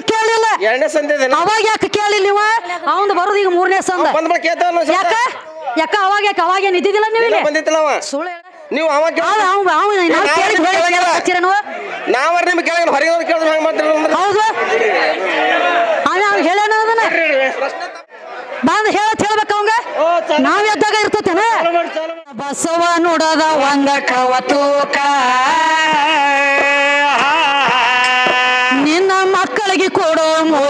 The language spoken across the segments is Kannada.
ನೀವು ಕೇಳಿಲ್ಲ. ಎರಡನೇ ಸಂತೆ ಅವಾಗ ಯಾಕೆ ಕೇಳಿಲ್ಲ ನೀವು ಅವಂದು ಬರೋದು ಈಗ ಮೂರನೇ ಸಂದ ಬಂದ್ ಬಳ ಕೇಳ್ತಾವ ಯಾಕ? ಯಾಕ ಅವಾಗ ಯಾಕೆ? ಅವಾಗ ಏನ್ ಇದ್ದಿದ್ದಿಲ್ಲ ಬಂದಿತ್ತಲ್ಲ ಅವ. ಸುಳ್ಳು ಹೇಳ. ನೀವು ಅವ ಹೌದು, ಅವ್ನು- ಅವ್ನು ನಾವು ನಾವ್? ನಾವರ್ ನಿಮ್ಗೆ ಕೇಳಿದ್ರೆ ಹೊರಗೆ ಕೇಳಿದ್ರೆ ಹಂಗೆ ಮಾಡ್ತೀರಿ ಅಂದ್ರೆ? ಹೌದು. ಅವ ಅವ್ನು ಹೇಳ್ಯಾನ ಅದನ್ನ. ಬಂದ್ ಹೇಳತ್ ಹೇಳ್ಬೇಕ ಅವಂಗ? ನಾವ್ ಎದ್ದಾಗ ಇರ್ತತೇನ? ಬಸವ ನೋಡದ ಒಂದ ಕವತೂಕ ಕೊಡೋ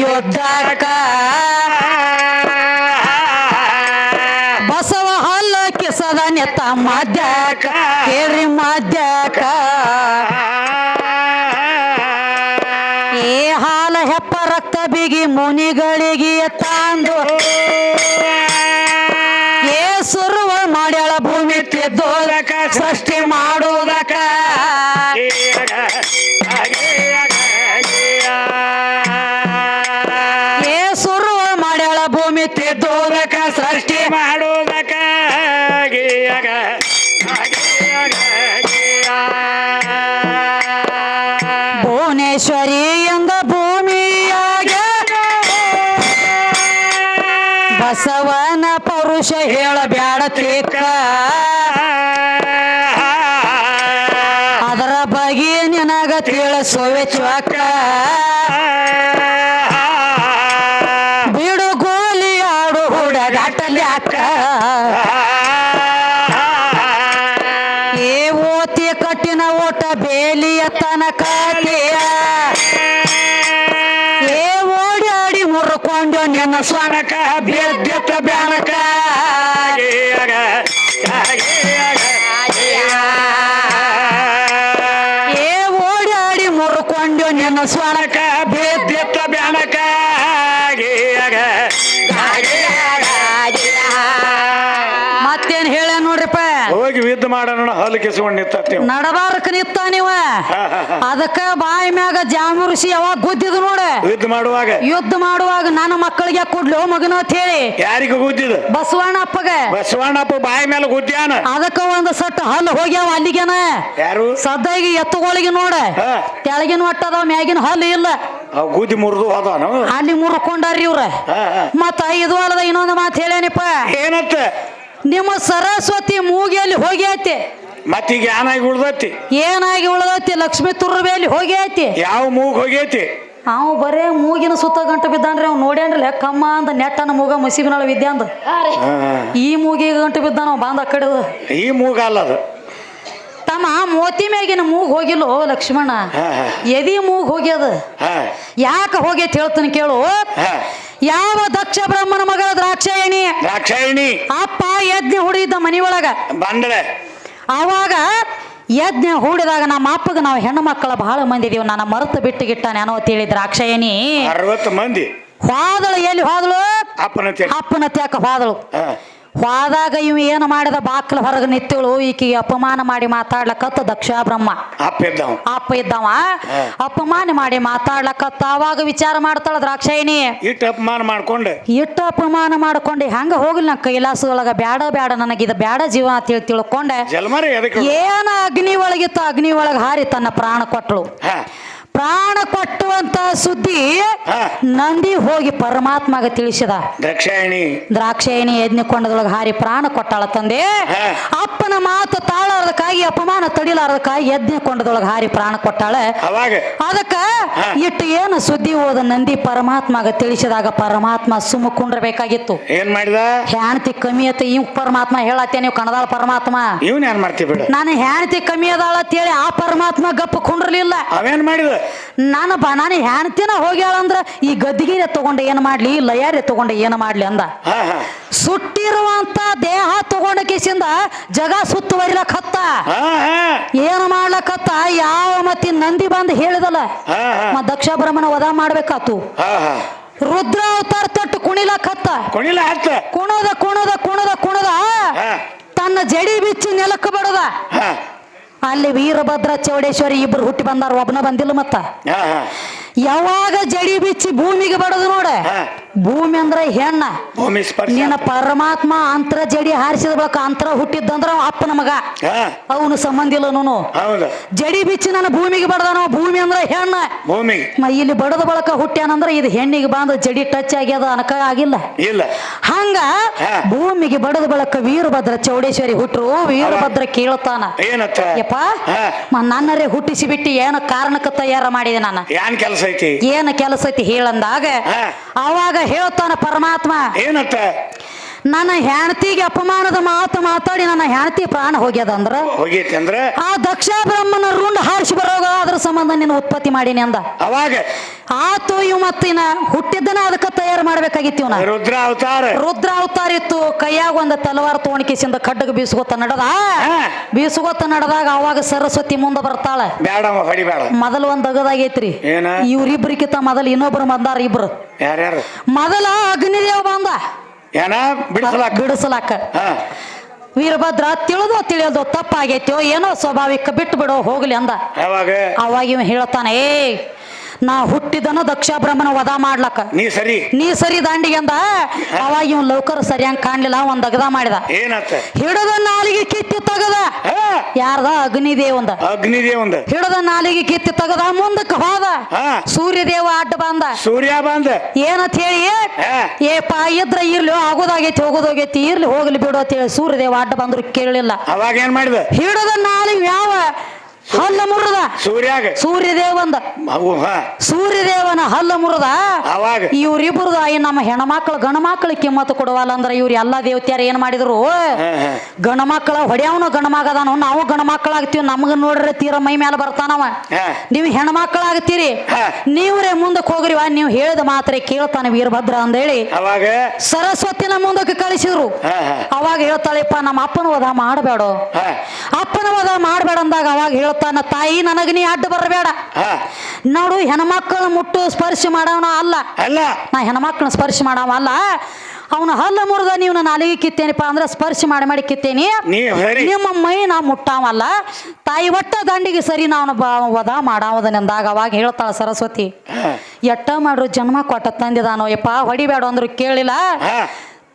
ಯುದ್ಧಕ್ಕ ಬಸವ ಹಲ್ಲ ಕಿಸದ ನೆತ್ತ ಮದ್ಯಾಕ ಕೇರಿ ಮಾದ್ಯಾಕ ಏ ಹಾಲ ಹೆಪ್ಪ ರಕ್ತ ಬಿಗಿ ಮುನಿಗಳಿಗೆ ತಂದು ಭುವನೇಶ್ವರಿ ಎಂದ ಭೂಮಿಯಾಗ. ಬಸವನ ಪುರುಷ ಹೇಳಬ್ಯಾಡ ತೇಕ ಅದರ ಬಗ್ಗೆ ನಿನಗ ತಿಳಿಸುವೆ ಚೊಕ್ಕ ಸ್ವನಕ ಬಿದ್ದಿತ್ತ ಬ್ಯಾನಕ ಏ ಓಡಾಡಿ ಮುರ್ಕೊಂಡು ನಿನ್ನ ಸ್ವನಕ ಮಾಡೋಣ ಹಲ್ಲು ಕಿಸ್ಕೊಂಡು ನಿಂತೀವಿ ನಡಬಾರಕ ನಿತ್ತ ನೀವ. ಅದಕ್ಕ ಬಾಯಿ ಮ್ಯಾಗ ಜಾಮುರ್ಸಿ ಯಾವಾಗ ಗುದ್ದಿದ್ ನೋಡು. ಯುದ್ಧ ಮಾಡುವಾಗ? ಯುದ್ಧ ಮಾಡುವಾಗ ನನ್ನ ಮಕ್ಕಳಿಗೆ ಕೊಡ್ಲು ಮಗನ ಅಂತ ಹೇಳಿ. ಯಾರಿಗೂ ಗುದ್ದಿದ ಬಸವಣ್ಣ ಅಪ್ಪಗ ಬಸವಣ್ಣಪ್ಪ ಬಾಯಿ ಮೇಲೆ ಗುದ್ದ್ಯಾನ? ಅದಕ್ಕ ಒಂದು ಸಟ್ ಹಲ್ಲು ಹೋಗ್ಯಾವ ಅಲ್ಲಿಗೆನ. ಯಾರು? ಸದ್ದಾಗಿ ಎತ್ತುಗಳಿಗೆ ನೋಡ. ತೆಳಗಿನ ಒಟ್ಟದ ಮ್ಯಾಗಿನ ಹಲ್ಲು ಇಲ್ಲ. ಗುದ್ದಿ ಮುರಿದು ಹೋದಾನು? ಅಲ್ಲಿ ಮುರ್ಕೊಂಡಾರ್ರಿ ಇವ್ರ. ಮತ್ತ ಇದು ಅಲ್ಲದ ಇನ್ನೊಂದು ಮಾತು ಹೇಳೇನಿಪ್ಪ? ಏನತ್ತ ನಿಮ್ಮ ಸರಸ್ವತಿ ಮೂಗಿಯಲ್ಲಿ ಹೋಗ್ಯಾತಿ ಮತ್ತೀಗ ಏನಾಗಿ ಉಳ್ದತಿ? ಏನಾಗಿ ಉಳ್ದೈತಿ? ಲಕ್ಷ್ಮಿ ತುರ್ಬೇಲಿ ಹೋಗ್ಯಾತಿ ಯಾವ ಮೂಗ್ ಹೋಗೈತಿ? ಅವ್ ಬರೇ ಮೂಗಿನ ಸುತ್ತ ಗಂಟು ಬಿದ್ದಾನ್ರಿ ಅವ್ನು ನೋಡ್ಯಾನ್ರಿ ಕಮ್ಮ ಅಂದ ನೆಟ್ಟನ ಮೂಗ ಮಸಿಬಿನಾಳ ವಿದ್ಯಾ ಅಂದ. ಈ ಮೂಗಿಗೆ ಗಂಟು ಬಿದ್ದಾನ ಅವ ಬಾಂದ ಆ ಕಡೆ ಈ ಮೂಗ ಅಲ್ಲ ಅದು. ತಮ್ಮ ಮೋತಿ ಮ್ಯಾಗಿನ ಮೂಗ್ ಹೋಗಿಲ್ಲೋ ಲಕ್ಷ್ಮಣ? ಹಾ, ಹಾ. ಎದಿ ಮೂಗ್ ಹೋಗ್ಯದ? ಹಾ. ಯಾಕೆ ಹೋಗೈತಿ ಹೇಳ್ತೀನಿ ಕೇಳು. ಹಾ. ಯಾವ ದಕ್ಷ ಬ್ರಹ್ಮನ ಮಗಳ ದ್ರಾಕ್ಷಾಯಣಿ? ದ್ರಾಕ್ಷಾಯಣಿ. ಅಪ್ಪ ಯಜ್ಞ ಹುಡಿದ ಮನಿ ಒಳಗ ಬಂದಳೆ. ಆವಾಗ ಯಜ್ಞ ಹೂಡಿದಾಗ ನಮ್ಮ ಅಪ್ಪಗ ನಾವು ಹೆಣ್ಣು ಮಕ್ಕಳ ಬಹಳ ಮಂದಿ ಇದೀವಿ. ನನ್ನ ಮರೆತು ಬಿಟ್ಟು ಗಿಟ್ಟಾನೆ ಅನ್ನೋ ತಿಳಿ ದ್ರಾಕ್ಷಾಯಣಿ. ಅರವತ್ತು ಮಂದಿ. ಹೋದಳು ಎಲ್ಲಿ ಹೋದಳು? ಅಪ್ಪನ ತ್ಯಾಕ ಹೋದಳು. ಹೋದಾಗ ಇವ್ ಏನು ಮಾಡಿದ ಬಾಕ್ಲ ಹೊರಗೆ ನಿತ್ತಳು ಈಕಿಗೆ ಅಪಮಾನ ಮಾಡಿ ಮಾತಾಡ್ಲಕತ್ತ ದಕ್ಷ ಬ್ರಹ್ಮ ಅಪ್ಪ ಇದ್ದವ. ಅಪ್ಪ ಇದ್ದವ. ಅಪಮಾನ ಮಾಡಿ ಮಾತಾಡ್ಲಕತ್ತ ಅವಾಗ ವಿಚಾರ ಮಾಡ್ತಾಳ ದ್ರಾಕ್ಷಾಯಿಣಿ. ಇಟ್ಟು ಅಪಮಾನ ಮಾಡ್ಕೊಂಡು. ಇಟ್ಟು ಅಪಮಾನ ಮಾಡ್ಕೊಂಡು. ಹೆಂಗ ಹೋಗ್ಲಿ ನಾ ಕೈಲಾಸದೊಳಗ? ಬ್ಯಾಡ ಬ್ಯಾಡ ನನಗಿದ ಬ್ಯಾಡ ಜೀವ ಅಂತ ಹೇಳಿ ತಿಳ್ಕೊಂಡೆ. ಏನ ಅಗ್ನಿ ಒಳಗಿತ್ತು ಅಗ್ನಿ ಒಳಗ ಹಾರಿ ತನ್ನ ಪ್ರಾಣ ಕೊಟ್ಟಳು ಪ್ರಾಣ ಕೊಟ್ಟುವಂತ ಸುದ್ದಿ ಹಾ. ನಂದಿ ಹೋಗಿ ಪರಮಾತ್ಮಗ ತಿಳಿಸಿದ. ದ್ರಾಕ್ಷಾಯಣಿ. ದ್ರಾಕ್ಷಾಯಣಿ ಯಜ್ಞಕೊಂಡದೊಳಗೆ ಹಾರಿ ಪ್ರಾಣ ಕೊಟ್ಟಾಳ ತಂದೆ. ಹಾ. ಅಪ್ಪನ ಮಾತು ತಾಳಾರದಕ್ಕಾಗಿ ಅಪಮಾನ ತಡಿಲಾರದಕ್ಕಾಗಿ ಯಜ್ಞಕೊಂಡದೊಳಗೆ ಹಾರಿ ಪ್ರಾಣ ಕೊಟ್ಟಾಳ. ಅವಾಗ? ಅದಕ್ಕ ಹಾ. ಇಟ್ಟು ಏನು ಸುದ್ದಿ ಹೋದ ನಂದಿ ಪರಮಾತ್ಮಗ ತಿಳಿಸಿದಾಗ ಪರಮಾತ್ಮ ಸುಮ್ಮ ಕುಂಡ್ರಬೇಕಾಗಿತ್ತು. ಏನ್ ಮಾಡಿದ? ಹೆಣ್ತಿ ಕಮ್ಮಿ ಐತಿ ಇವ್ ಪರಮಾತ್ಮ ಹೇಳತ್ತೆ ನೀವು ಕಣದಾಳ ಪರಮಾತ್ಮ. ಇವನ್ ಏನ್ ಮಾಡ್ತಿ ಬಿಡು? ನಾನು ಹೆಣ್ತಿ ಕಮ್ಮಿ ಅದಾಳ ಅಂತೇಳಿ ಆ ಪರಮಾತ್ಮ ಗಪ್ಪ ಕುಂಡ್ರಲಿಲ್ಲ. ಅವೇನ್ ಮಾಡಿದ? ನಾನು ಬ ನಾನು ಹೆಣ್ತಿನ ಹೋಗ್ಯಾಳಂದ್ರ ಈ ಗದ್ದಿಗೆರೆ ತಗೊಂಡು ಏನು ಮಾಡ್ಲಿ ಲಯಾರೆ ತಗೊಂಡು ಏನು ಮಾಡ್ಲಿ ಅಂದ. ಸುಟ್ಟಿರುವಂತ ದೇಹ ತಗೊಂಡ ಕಿಸಿಂದ ಜಗ ಸುತ್ತುವರಿಲಕತ್ತ. ಹಾ ಹಾ. ಏನು ಮಾಡ್ಲಕತ್ತ? ಯಾವ ಮತ್ತಿ ನಂದಿ ಬಂದು ಹೇಳಿದಲ್ಲ? ಮತ್ ದಕ್ಷ ಬ್ರಹ್ಮನ ವಧ ಮಾಡ್ಬೇಕಾತು. ರುದ್ರ ಅವತಾರ ತೊಟ್ಟು ಕುಣಿಲ ಹತ್ತ. ಕುಣದ ಕುಣದ ಕುಣದ ಕುಣದ. ತನ್ನ ಜಡಿ ಬಿಚ್ಚಿ ನೆಲಕ್ಕೆ ಬಡದ. ಅಲ್ಲಿ ವೀರಭದ್ರ ಚೌಡೇಶ್ವರಿ ಇಬ್ರು ಹುಟ್ಟಿ ಬಂದಾರ ಒಬ್ಬನ ಬಂದಿಲ್ಲ ಮತ್ತ. ಯಾವಾಗ ಜಡಿ ಬಿಚ್ಚಿ ಭೂಮಿಗೆ ಬಡದು ನೋಡ? ಭೂಮಿ ಅಂದ್ರೆ ಹೆಣ್ಣ. ಭೂಮಿ ಸ್ಪರ್ಶ. ನಿನ್ನ ಪರಮಾತ್ಮ ಅಂತರ ಜಡಿ ಹಾರಿಸಿದ ಬಳಿಕ ಅಂತರ ಹುಟ್ಟಿದ್ದಂದ್ರ ಅಪ್ಪ ಅಪ್ಪನ ಮಗ. ಅವನು ಸಂಬಂಧ ಇಲ್ಲ ನೋನು. ಹೌದು. ಜಡಿ ಬಿಚ್ಚಿ ನನ್ನ ಭೂಮಿಗೆ ಬಡದನು? ಭೂಮಿ ಅಂದ್ರೆ ಹೆಣ್ಣ. ಭೂಮಿ ಮ ಇಲ್ಲಿ ಬಡದ ಬಳಕ ಹುಟ್ಟ್ಯಾನಂದ್ರ ಇದು ಹೆಣ್ಣಿಗೆ ಬಂದ ಜಡಿ ಟಚ್ ಆಗ್ಯದ ಅನಕ ಆಗಿಲ್ಲ. ಇಲ್ಲ. ಹಂಗ ಭೂಮಿಗೆ ಬಡದ ಬಳಕ ವೀರಭದ್ರ ಚೌಡೇಶ್ವರಿ ಹುಟ್ರು ವೀರಭದ್ರ ಕೇಳುತ್ತಾನ ಏನತ್ತ? ಯಪ್ಪ ನನ್ನರೇ ಹುಟ್ಟಿಸಿ ಬಿಟ್ಟು ಏನ ಕಾರಣಕ್ಕೆ ತಯಾರ ಮಾಡಿದೆ ನಾನು? ಏನ್ ಕೆಲಸ? ಐತಿ ಏನ್ ಕೆಲಸ ಐತಿ ಹೇಳಂದಾಗ. ಅವಾಗ ಹೇಳ್ತಾನ ಪರಮಾತ್ಮ ಏನತ್ತ ನನ್ನ ಹೆಂಡತಿಗೆ ಅಪಮಾನದ ಮಾತು ಮಾತಾಡಿ ನನ್ನ ಹೆಂಡತಿ ಪ್ರಾಣ ಹೋಗ್ಯದ ಅಂದ್ರ? ಹೋಗೈತಿ ಅಂದ್ರ? ಆ ದಕ್ಷ ಬ್ರಹ್ಮನ ರುಂಡ್ ಹಾರಿಸಿ ಬರೋಗ ಅದ್ರ ಸಂಬಂಧ ನಿನ್ನ ಉತ್ಪತ್ತಿ ಮಾಡೀನಿ ಅಂದ. ಅವಾಗ? ಆತು ಇವ್ ಮತ್ತಿನ ಹುಟ್ಟಿದ್ದನ ಅದಕ್ಕೆ ತಯಾರು ಮಾಡ್ಬೇಕಾಗಿತ್ತು ಇವ್ನ. ರುದ್ರ ಅವತಾರ ರುದ್ರ ಅವತಾರ ಇತ್ತು ಕೈಯಾಗ ಒಂದು ತಲವಾರ ತೋಣಿಕೆಸಿಂದ ಖಡ್ಗ ಬೀಸ್ಕೊತ ನಡೆದ. ಬೀಸ್ಕೊತ ನಡೆದಾಗ ಅವಾಗ ಸರಸ್ವತಿ ಮುಂದೆ ಬರ್ತಾಳ. ಹೊಡಿಬೇಡ. ಮೊದಲು ಒಂದ್ ಅಗದಾಗೈತ್ರಿ ಇವ್ರಿಬ್ರಿಕಿತ್ತ ಇವ್ರಿಬ್ರಿಕಿತ ಮೊದಲು ಇನ್ನೊಬ್ರು ಬಂದಾರ ಇಬ್ರು. ಯಾರ್ಯಾರು? ಮೊದಲ ಅಗ್ನಿದೇವ್ ಬಂದ. ಏನ? ಬಿಡಿಸಲಾಕ? ವೀರಭದ್ರ ತಿಳಿದೋ ತಿಳಿಯೋದು ತಪ್ಪಾಗೈತೋ ಏನೋ ಸ್ವಾಭಾವಿಕ ಬಿಟ್ಟು ಬಿಡೋ ಹೋಗ್ಲಿ ಅಂದ. ಯಾವಾಗ? ಅವಾಗ ಇವ ಹೇಳ್ತಾನೆ ಏ ನಾ ಹುಟ್ಟಿದನ ದಕ್ಷ ಬ್ರಹ್ಮನ ವಧ ಮಾಡ್ಲಕ್ಕ. ನೀ ಸರಿ. ನೀ ಸರಿ ದಾಂಡಿಗೆ ಅಂದ ಅವಾಗ ಇವ್ ಲೌಕರ್ ಸರಿಯಾಗಿ ಕಾಣ್ಲಿಲ್ಲ ಒಂದ್ ಅಗದ ಮಾಡಿದ. ಹಿಡದ ನಾಲಿಗೆ ಕಿತ್ತಿ ತಗದ. ಯಾರದ? ಅಗ್ನಿದೇವಂದ ಅಗ್ನಿದೇವಂದ ಹಿಡದ ನಾಲಿಗೆ ಕಿತ್ತಿ ತಗದ ಮುಂದಕ್ಕೆ ಹೋದ. ಸೂರ್ಯದೇವ ಅಡ್ಡ ಬಂದ. ಸೂರ್ಯ ಬಂದ. ಏನಂತ ಹೇಳಿ? ಏ ಪಾ ಇದ್ರ ಇರ್ಲಿ ಆಗೋದಾಗೈತಿ ಹೋಗೋದಾಗೈತಿ ಇರ್ಲಿ ಹೋಗ್ಲಿ ಬಿಡು ಅಂತ ಹೇಳಿ ಸೂರ್ಯದೇವ ಅಡ್ಡ ಬಂದ್ರು ಕೇಳಲಿಲ್ಲ. ಅವಾಗ ಏನ್ ಮಾಡಿದ? ಹಿಡದ ನಾಲಿಗೆ ಯಾವ ಹಲ್ಲ ಮುರದ. ಸೂರ್ಯಾಗ. ಸೂರ್ಯದೇವಂದ ಸೂರ್ಯದೇವನ ಹಲ್ಲ ಮುರದ. ಅವಾಗ. ಇವ್ರಿಬ್ರದು ನಮ್ಮ ಹೆಣ್ಮಕ್ಳು ಗಣ ಮಕ್ಳು ಕಿಮ್ಮತ್ತು ಕೊಡವಲ್ಲ ಅಂದ್ರೆ ಇವ್ರು ಎಲ್ಲಾ ದೇವತ್ಯಾರ ಏನ್ ಮಾಡಿದ್ರು? ಗಣಮಕ್ಕಳ ಹಾ. ಗಣ ಮಕ್ಕಳ ಹೊಡ್ಯಾವನು ಗಣ ಮಗದಾನು ನಾವು ಗಣ ನಮ್ಗ ನೋಡ್ರೆ ತೀರ ಮೈ ಮೇಲೆ ಬರ್ತಾನವ. ನೀವ್ ನೀವು ಹೆಣ್ಮಕ್ಳಾಗ್ತೀರಿ. ಹಾ. ನೀವ್ರೇ ಮುಂದಕ್ಕೆ ಹೋಗ್ರಿವ ನೀವು ಹೇಳಿದ ಮಾತ್ರ ಕೇಳ್ತಾನೆ ವೀರಭದ್ರ ಅಂದೇಳಿ. ಹೇಳಿ ಸರಸ್ವತಿನ ಮುಂದಕ್ಕೆ ಕಳಿಸಿದ್ರು. ಅವಾಗ ಹೇಳ್ತಾಳೆಪ್ಪ ನಮ್ಮ ಅಪ್ಪನ ವಧ ಮಾಡಬೇಡ. ಅಪ್ಪನ ವಧ ಮಾಡಬೇಡ ಅಂದಾಗ ಅವಾಗ ಹೇಳ್ತಾನ ತಾಯಿ ನನಗ ನೀ ಅಡ್ಡ ಬರಬೇಡ. ನೋಡು ಹೆಣ್ಮಕ್ಳು ಮುಟ್ಟು ಸ್ಪರ್ಶ ಮಾಡವನ ಅಲ್ಲ. ಅಲ್ಲ. ನಾ ಹೆಣ್ಮಕ್ಳನ್ನ ಸ್ಪರ್ಶ ಮಾಡವ ಅಲ್ಲ. ಅವನ ಹಲ್ಲ ಮುರಿದ ನೀವು ನನ್ನ ಅಲಿಗೆ ಕಿತ್ತೇನಪ್ಪ ಅಂದ್ರೆ ಸ್ಪರ್ಶ ಮಾಡಿ ಮಾಡಿ ಕಿತ್ತೇನಿ. ನಿಮ್ಮ ಮೈ ನಾ ಮುಟ್ಟಾವಲ್ಲ ತಾಯಿ ಒಟ್ಟ ದಂಡಿಗೆ ಸರಿ ನಾವು ವದ ಮಾಡಾವದನೆಂದಾಗ ಅವಾಗ ಹೇಳ್ತಾಳ ಸರಸ್ವತಿ. ಎಟ್ಟ ಮಾಡ್ರು ಜನ್ಮ ಕೊಟ್ಟ ತಂದಿದಾನೋ ಯಪ್ಪ ಹೊಡಿಬೇಡ ಅಂದ್ರು ಕೇಳಿಲ್ಲ.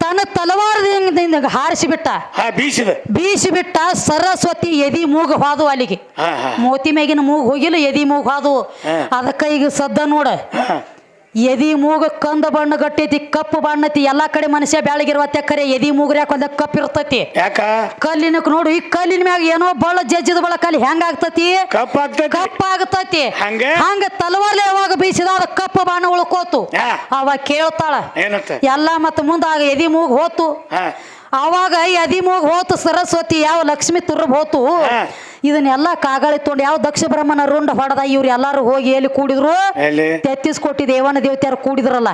ತನ್ನ ತಲವಾರದಿಂದ ಹಾರಿಸಿ ಬಿಟ್ಟ ಹಾ ಬೀಸಿದ. ಬೀಸಿ ಬಿಟ್ಟ ಸರಸ್ವತಿ ಎದಿ ಮೂಗು ಹಾದು ಅಲ್ಲಿಗೆ. ಮೋತಿ ಮೇಗಿನ ಮೂಗು ಹೋಗಿಲ್ಲ ಎದಿ ಮೂಗು ಹಾದು. ಅದಕ್ಕ ಈಗ ಸದ್ದ ನೋಡ. ಎದಿ ಮೂಗ ಕಂದ ಬಣ್ಣ ಗಟ್ಟೈತಿ ಕಪ್ಪು ಬಣ್ಣತಿ ಎಲ್ಲಾ ಕಡೆ ಮನುಷ್ಯ ಬೆಳಗಿರುವತ್ತೆ ಕರೆ ಎದಿ ಮೂಗ್ರ್ಯಾಕ ಒಂದ ಕಪ್ ಇರ್ತೈತಿ. ಯಾಕ? ಕಲ್ಲಿನಕ್ ನೋಡು ಈ ಕಲ್ಲಿನ ಮ್ಯಾಗ ಏನೋ ಬಳ್ಳ ಜಜ್ಜಿದ ಬಳ ಕಲ್ಲಿ ಹೆಂಗ ಆಗ್ತತಿ? ಕಪ್ಪ ಆಗ್ತತಿ. ಕಪ್ಪ ಆಗತೈತಿ. ಹಂಗ? ಹಂಗ ತಲವಾರ್ಲೆ ಯಾವಾಗ ಬೀಸಿದ ಅದ ಕಪ್ಪ ಬಾಣ ಉಳ್ಕೋತು. ಅವ ಅವಾಗ ಕೇಳ್ತಾಳ. ಎಲ್ಲಾ ಮತ್ತ ಮುಂದಾಗ ಎದಿ ಮೂಗ್ ಹೋತು. ಅವಾಗ ಎದಿ ಮೂಗ್ ಹೋತು ಸರಸ್ವತಿ ಯಾವ ಲಕ್ಷ್ಮಿ ತುರ್ಬ್ ಹೋತು. ಇದನ್ನೆಲ್ಲ ಕಾಗಳಿ ತೊಂಡು ಯಾವ ದಕ್ಷ ಬ್ರಹ್ಮನ ರುಂಡ ಹೊಡೆದ ಇವ್ರು ಎಲ್ಲಾರು ಹೋಗಿ ಎಲ್ಲಿ ಕೂಡಿದ್ರು? ಎಲ್ಲಿ? ತೆತ್ತಿಸ್ ಕೊಟ್ಟಿ ದೇವನ ದೇವತೆಯರು ಕೂಡಿದ್ರಲ್ಲ.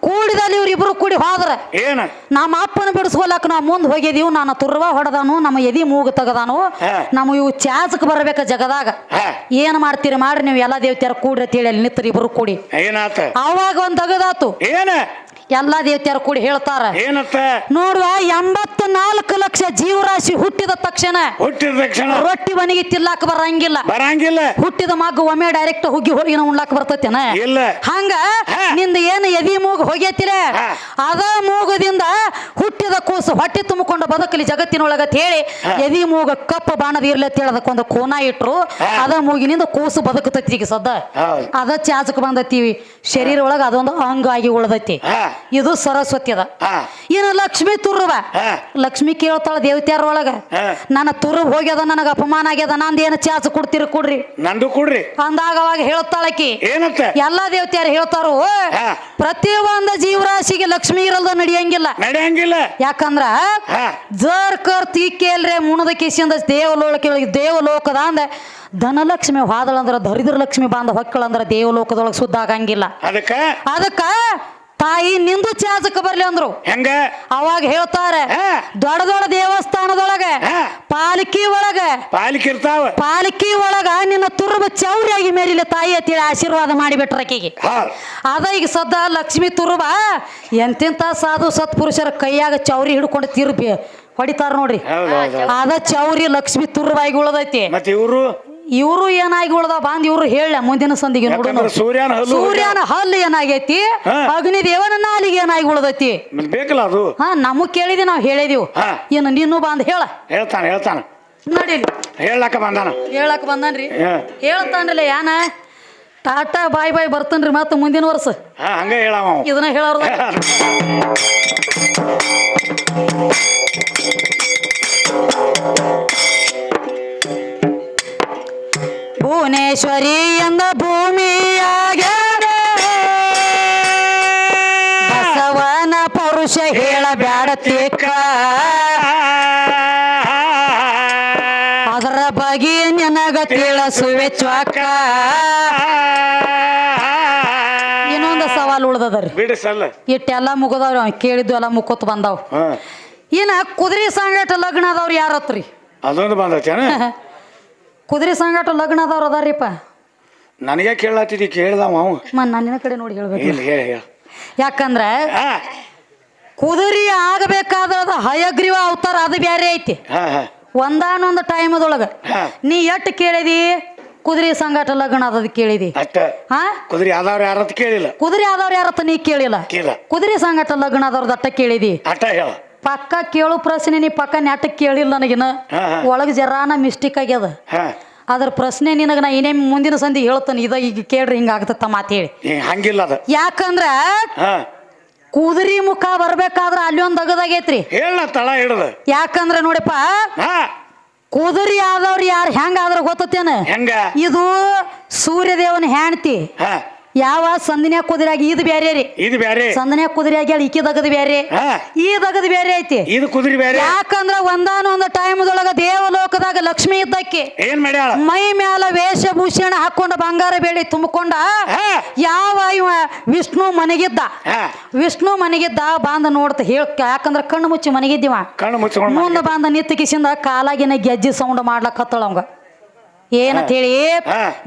ಕೂಡಿದಲ್ಲಿ ಇವ್ರು ಇಬ್ರು ಕೂಡಿ ಹೋದ್ರ? ಏನ? ನಮ್ಮ ಅಪ್ಪನ ಬಿಡಿಸ್ಕೊಲಕ್ ನಾವು ಮುಂದೆ ಹೋಗಿದೀವಿ ನಾನು ತುರ್ವ ಹೊಡೆದಾನು ನಮ್ಮ ಎದಿ ಮೂಗು ತೆಗದಾನು. ಹಾ. ನಮ್ಮ ಇವು ಚಾಚಕ್ ಬರ್ಬೇಕ ಜಗದಾಗ. ಏನು ಏನ್ ಮಾಡ್ತೀರಿ ಮಾಡ್ರಿ ನೀವು ಎಲ್ಲ ದೇವತೆಯರು ಕೂಡ್ರಿ ಅಂತ ಹೇಳಿ ಅಲ್ಲಿ ನಿತ್ರಿ ಇಬ್ರು ಕೂಡಿ. ಏನಾತ? ಅವಾಗ ಒಂದ್ ತಗದಾತು. ಏನ? ಎಲ್ಲಾ ದೇವತೆಯರು ಕೂಡಿ ಹೇಳ್ತಾರ. ಏನತ್ತ? ನೋಡುವ ಎಂಬತ್ತು ನಾಲ್ಕು ಲಕ್ಷ ಜೀವರಾಶಿ ಹುಟ್ಟಿದ ತಕ್ಷಣ ಹುಟ್ಟಿದ ತಕ್ಷಣ? ರೊಟ್ಟಿ ಮನೆಗೆ ತಿಲ್ಲಾಕ ಬರಂಗಿಲ್ಲ. ಬರಂಗಿಲ್ಲ. ಹುಟ್ಟಿದ ಮಗು ಒಮ್ಮೆ ಡೈರೆಕ್ಟ್ ಹುಗ್ಗಿ ಹೋಳಿಗೆ ಉಣ್ಲಾಕ ಬರ್ತತೇನ? ಇಲ್ಲ. ಹಂಗ ನಿಂದ ಏನು ಎದಿ ಮೂಗು ಹೋಗೈತಿರ. ಅದ ಹುಟ್ಟಿದ ಹೊಟ್ಟೆ ತುಂಬಿಕೊಂಡು ಬದುಕಲಿ ಜಗತ್ತಿನೊಳಗ ಅಂತ ಹೇಳಿ ಎದಿ ಮೂಗ ಕಪ್ಪ ಬಾಣದ ಇರ್ಲಿ ಅಂತ ಹೇಳಿ ಅದಕ್ಕೊಂದು ಕೋನ ಇಟ್ರು. ಅದ ಮೂಗಿನಿಂದ ಕೂಸು ಬದುಕತೈತಿ ಈಗ ಸದ್ದ. ಅದ ಚಾಚಕ್ ಬಂದತ್ತೀವಿ ಶರೀರ ಒಳಗ ಅದೊಂದು ಅಂಗ ಆಗಿ ಉಳ್ದೈತಿ. ಇದು ಸರಸ್ವತಿ ಅದ. ಏನು ಇನ್ನು ಲಕ್ಷ್ಮಿ ತುರ್ವ? ಲಕ್ಷ್ಮಿ ಕೇಳ್ತಾಳ ದೇವತ್ಯಾರ ಒಳಗ. ನನ್ನ ತುರುಬ್ ಹೋಗ್ಯದ ನನಗ ಅಪಮಾನ ಆಗ್ಯದ ನಂದ ಏನ ಚಾಚ ಕೊಡ್ತೀರಿ ಕೊಡ್ರಿ. ನಂದು ಕೊಡ್ರಿ. ಅಂದಾಗ ಅವಾಗ ಹೇಳ್ತಾಳಕಿ ಎಲ್ಲಾ ದೇವತೆಯರು ಹೇಳ್ತಾರು ಪ್ರತಿಯೊಂದ ಪ್ರತಿ ಒಂದ ಜೀವರಾಶಿಗೆ ಲಕ್ಷ್ಮಿ ಇರಲ್ದ ನಡೆಯಂಗಿಲ್ಲ. ನಡೆಯಂಗಿಲ್ಲ. ಯಾಕಂದ್ರ ಹಾ. ಜರ್ ಕರ್ ತೀಕೇಲ್ರೆ ಮುಣದ ಕಿಸಿಂದ ದೇವಲೋಕ ದೇವಲೋಕದ ಅಂದ ಧನಲಕ್ಷ್ಮಿ ಹಾದಳಂದ್ರ ದರಿದ್ರ ಲಕ್ಷ್ಮಿ ಬಾಂಧ ಹೊಕ್ಕಳಂದ್ರ ದೇವಲೋಕದೊಳಗೆ ಸುದ್ದ ಆಗಂಗಿಲ್ಲ ಅದಕ್ಕ ಅದಕ್ಕ ತಾಯಿ ನಿಂದು ಚಾಚಕ ಬರ್ಲಿ ಅಂದ್ರು. ಹೆಂಗ? ಅವಾಗ ಹೇಳ್ತಾರೆ. ದೊಡ್ಡ ದೊಡ್ಡ ದೇವಸ್ಥಾನದೊಳಗ ಪಾಲಕಿ ಒಳಗ. ಪಾಲಿಕಿ ಇರ್ತಾವ. ಪಾಲಿಕಿ ಒಳಗ ನಿನ್ನ ತುರುಬ ಚೌರಿಯಾಗಿ ಮೇಲಿಲ್ಲ ತಾಯಿ ಅಂತೇಳಿ ಆಶೀರ್ವಾದ ಮಾಡಿಬಿಟ್ರ ಆಕೆಗೆ. ಅದ ಈಗ ಸದ್ದ ಲಕ್ಷ್ಮಿ ತುರುಬ ಎಂತೆಂತ ಸಾಧು ಸತ್ಪುರುಷರ ಕೈಯಾಗ ಚೌರಿ ಹಿಡ್ಕೊಂಡು ತಿರುಬಿ ಹೊಡಿತಾರ ನೋಡ್ರಿ. ಅದ ಚೌರಿ ಲಕ್ಷ್ಮಿ ತುರುಬಾಗಿ ಉಳದೈತಿ. ಮತ್ತೆ ಇವ್ರು? ಇವರು ಏನಾಗಿ ಉಳ್ದ ಬಾಂದ್ ಇವ್ರು ಹೇಳ ಮುಂದಿನ ಸಂದಿಗೆ ನೋಡೋಣ ಯಾಕಂದ್ರ ಸೂರ್ಯನ ಹಲ್ಲು ಸೂರ್ಯನ ಹಲ್ಲು ಏನಾಗೈತಿ? ಹಾ. ಅಗ್ನಿ ದೇವನ ನಾಲಿಗೆ ಏನಾಗಿ ಉಳ್ದೈತಿ ಮತ್ ಬೇಕಲ್ಲ ಅದು. ಹಾ ನಮಗ್ ಕೇಳಿದಿ ನಾವ್ ಹೇಳಿದೀವಿ. ಏನು ಇನ್ನು ನೀನು ಬಂದ್ ಹೇಳ. ಹೇಳ್ತಾನೆ ಹೇಳ್ತಾನ. ನಡೀಲಿ. ಹೇಳಕ್ಕ ಬಂದಾನ. ಹೇಳಕ್ ಬಂದನ್ರಿ. ಹಾ. ಹೇಳ್ತಾನ್ರಲ್ಲ ಯಾನ? ಟಾಟಾ ಬಾಯ್ ಬಾಯ್ ಬರ್ತನ್ರಿ ಮತ್ತೆ ಮುಂದಿನ ವರ್ಷ. ಹಾ ಹಂಗ ಹೇಳವ ಅವ. ಇದನ್ನ ಹೇಳೋರ್ದ ಭುವನೇಶ್ವರಿ ಎಂದ ಭೂಮಿಯಾಗ್ಯಾರೆ ಬಸವನ ಪರುಷ ತೇಕ ಅದರ ಬಗ್ಗೆ ನಿನಗ ತಿಳಿಸುವೆ ಚ್ವಾಕ ಇನ್ನೊಂದು ಸವಾಲು ಉಳ್ದದ್ರಿ. ಇಟ್ಟೆಲ್ಲ ಮುಗದವ್ರಿ ಅವ್ ಕೇಳಿದ್ದು ಎಲ್ಲ ಮುಕ್ಕೊತ್ ಬಂದಾವ್. ಏನ ಕುದುರೆ ಸಂಗಟ ಲಗ್ನ ಅದಾವ್ರಿ ಯಾರತ್ರಿ? ಅದೊಂದು ಬಂದೈತೇನ? ಕುದುರೆ ಸಂಗಟ ಲಗ್ನ ಅದಾರ ಅದಾರಿಪ್ಪ ನನಗೆ ಕೇಳಾತಿದ್ದಿ ಕೇಳ್ದಾವ ಅವ ನನ್ನಿನ ಕಡೆ ನೋಡಿ ಹೇಳ್ಬೇಕು. ಇಲ್ಲ ಹೇಳ ಹೇಳ. ಯಾಕಂದ್ರೆ ಹಾ. ಕುದುರೆ ಆಗಬೇಕಾದ್ರ ಅದು ಹಯಗ್ರೀವ ಅವತಾರ ಅದು ಬ್ಯಾರೆ ಐತಿ. ಹಾ ಹಾ. ಒಂದಾನೊಂದು ಟೈಮದೊಳಗ. ಹಾ. ನೀ ಎಟ್ ಕೇಳಿದಿ? ಕುದುರೆ ಸಂಗಟ ಲಗ್ನ ಅದದ್ ಕೇಳಿದಿ. ಅಷ್ಟ. ಹಾ? ಕುದುರೆ ಯಾವ್ದವ್ರು ಯಾರತ್ ಕೇಳಿಲ್ಲ. ಕುದುರೆ ಆದವ್ರು ಯಾರತ್ತ ನೀ ಕೇಳಿಲ್ಲ. ಕೇಳ. ಕುದುರೆ ಸಂಗಟ ಲಗ್ನ ಆದವ್ರದ್ದು ಅಟ್ಟ ಕೇಳಿದಿ. ಅಟ್ಟ ಹೇಳ. ಪಕ್ಕ ಕೇಳು ಪ್ರಶ್ನೆ ನೀ ಪಕ್ಕ ನೆಟ್ಟಕ್ಕೆ ಕೇಳಿಲ್ಲ ನನಗಿನ. ಒಳಗೆ ಜರಾನ ಮಿಸ್ಟೇಕ್ ಆಗ್ಯದ. ಅದ್ರ ಪ್ರಶ್ನೆ ನಿನಗೆ ನಾ ಏನೇ ಮುಂದಿನ ಸಂಧಿ ಹೇಳ್ತಾನೆ ಇದ ಈಗ ಕೇಳ್ರಿ ಹಿಂಗ ಆಗ್ತತ್ತ ಮಾತೇಳಿ ಹಿಂಗ್ ಹಂಗಿಲ್ಲ ಅದ. ಯಾಕಂದ್ರ ಕುದುರಿ ಮುಖ ಬರ್ಬೇಕಾದ್ರ ಅಲ್ಲಿ ಒಂದ್ ಅಗದಾಗೈತ್ರಿ. ಹೇಳ ತಳ ಹಿಡ್ದ. ಯಾಕಂದ್ರ ನೋಡಪ್ಪ ಕುದುರಿ ಆದವ್ರು ಯಾರು ಹೆಂಗ ಆದ್ರ ಗೊತ್ತೇನ ಇದು ಸೂರ್ಯದೇವನ ಹೆಣ್ತಿ ಹಾ. ಯಾವ ಸಂದಿನ್ಯಾಗ ಕುದುರೆಯಾಗಿ ಇದು ಬೇರೆ ರೀ? ಇದು ಬ್ಯಾರೆ. ಸಂದನ್ಯಾಗ ಕುದುರೆಯಾಗಿ ಹೇಳಿ ಈಕಿ ದಗದ್ ಬೇರೆ ಹಾ. ಈ ದಗದ್ ಬೇರೆ ಐತಿ. ಇದು ಕುದುರೆ ಬೇರೆ ಯಾಕಂದ್ರ ಒಂದಾನೊಂದು ಟೈಮ್ದೊಳಗ ದೇವಲೋಕದಾಗ ಲಕ್ಷ್ಮಿ ಇದ್ದಕ್ಕೆ ಏನ್ ಮಾಡ್ಯಾಳ? ಮೈ ಮ್ಯಾಲ ವೇಷಭೂಷಣ ಹಾಕೊಂಡ ಬಂಗಾರ ಬೇಳೆ ತುಂಬಿಕೊಂಡ ಹಾ. ಯಾವ ಇವ ವಿಷ್ಣು ಮನೆಗಿದ್ದ? ಹಾ. ವಿಷ್ಣು ಮನೆಗಿದ್ದ ಬಾಂದ ನೋಡ್ತ ಹೇಳ ಯಾಕಂದ್ರ ಕಣ್ಣು ಮುಚ್ಚಿ ಮನೆಗಿದ್ದೀವ. ಕಣ್ಣು ಮುಚ್ಚಿ ಮುಂದ ಬಂದ ನಿತ್ತ ಕಿಸಿಂದ ಕಾಲಾಗಿನ ಗೆಜ್ಜಿ ಸೌಂಡ್ ಮಾಡ್ಲಕತ್ತಳ ಅವಂಗ. ಏನಂತ ಹೇಳಿ.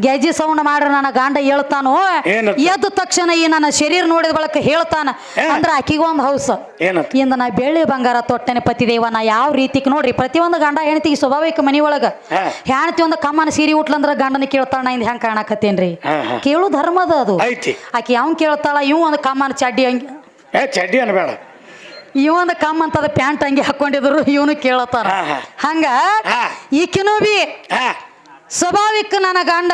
ಗೆಜ್ಜಿ ಸೌಂಡ್ ಮಾಡ್ರಿ ನನ್ನ ಗಂಡ ಹೇಳ್ತಾನು? ಏನಂತ? ಎದ್ದ ತಕ್ಷಣ ಈ ನನ್ನ ಶರೀರ ನೋಡಿದ ಬಳಕ ಹೇಳ್ತಾನ ಅಂದ್ರೆ ಆಕಿಗೊಂದು ಹೌಸ್. ಏನಂತ? ಇಂದ ನಾ ಬೆಳ್ಳಿ ಬಂಗಾರ ತೊಟ್ಟನೆ ಪತಿದೇವ ನಾ ಯಾವ ರೀತಿ ನೋಡ್ರಿ ಪ್ರತಿಯೊಂದು ಗಂಡ ಹೆಣ್ತಿಗೆ ಸ್ವಾಭಾವಿಕ ಮನಿ ಒಳಗ. ಹಾ. ಹೆಣ್ತಿ ಒಂದು ಕಮ್ಮನ ಸೀರೆ ಉಟ್ಲಂದ್ರ ಗಂಡನ ಕೇಳ್ತಾಳ ನಾ ಇಂದ ಹೆಂಗ್ ಕಾಣಕತ್ತೇನ್ರಿ? ಹಾ, ಹಾ. ಕೇಳು ಧರ್ಮದ ಅದು. ಐತಿ. ಆಕಿ ಅವ್ನ್ ಕೇಳ್ತಾಳ ಇವ್ ಒಂದು ಕಮ್ಮನ ಚಡ್ಡಿ ಹಂಗೆ. ಏ ಚಡ್ಡಿ ಅನ್ಬೇಡ. ಇವೊಂದು ಕಮ್ಮ ಅಂತದ ಪ್ಯಾಂಟ್ ಅಂಗಿ ಹಾಕೊಂಡಿದ್ರು ಇವನು ಕೇಳತ್ತಾರ ಹಾ, ಹಾ. ಹಂಗ ಹಾ. ಈಕಿನೂ ಬಿ ಹಾ. ಸ್ವಾಭಾವಿಕ ನನ್ನ ಗಂಡ